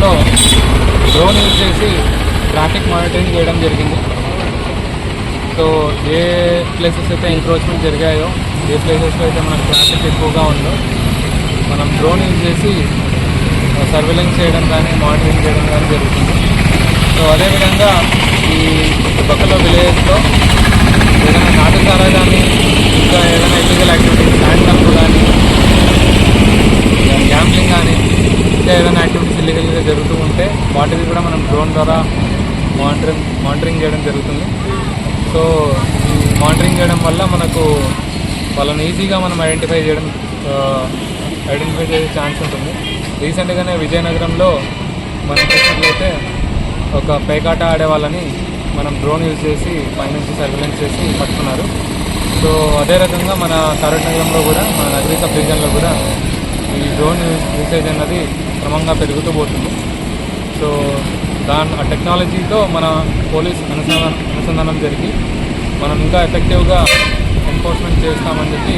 Drone use చేసి traffic monitoring చేయడం జరిగింది. సో ఏ ప్లేసెస్ అయితే ఎంక్రోచ్మెంట్ జరిగాయో ఏ ప్లేసెస్లో అయితే మనకు ట్రాఫిక్ ఎక్కువగా ఉందో మనం డ్రోన్ యూజ్ చేసి సర్వేలెన్స్ చేయడం కానీ మానిటరింగ్ చేయడం కానీ జరుగుతుంది. సో అదేవిధంగా ఈ చుట్టుపక్కల విలేజెస్లో ఏదైనా నాటుసారా కానీ ఇంకా ఏదైనా ఇల్లీగల్ యాక్టివిటీస్ ల్యాండ్ కానీ గ్యాంబ్లింగ్ కానీ ఇంకా ఏదైనా ఇల్లీగల్గా జరుగుతూ ఉంటే వాటిని కూడా మనం డ్రోన్ ద్వారా మానిటరింగ్ మానిటరింగ్ చేయడం జరుగుతుంది. సో ఈ మానిటరింగ్ చేయడం వల్ల మనకు వాళ్ళని ఈజీగా మనం ఐడెంటిఫై చేయడం ఐడెంటిఫై చేసే ఛాన్స్ ఉంటుంది. రీసెంట్గానే విజయనగరంలో మనం చూసినట్లయితే ఒక పేకాట ఆడే వాళ్ళని మనం డ్రోన్ యూజ్ చేసి పైనుంచి సర్వేలెన్స్ చేసి పట్టుకున్నారు. సో అదే రకంగా మన కరెంట్ కూడా మన నగరీ సబ్ డివిజన్లో కూడా ఈ డ్రోన్ యూసేజ్ అన్నది క్రమంగా పెరుగుతూ పోతుంది. సో దాని ఆ టెక్నాలజీతో మన పోలీస్ అనుసంధానం అనుసంధానం జరిగి మనం ఇంకా ఎఫెక్టివ్గా ఎన్ఫోర్స్మెంట్ చేస్తామని చెప్పి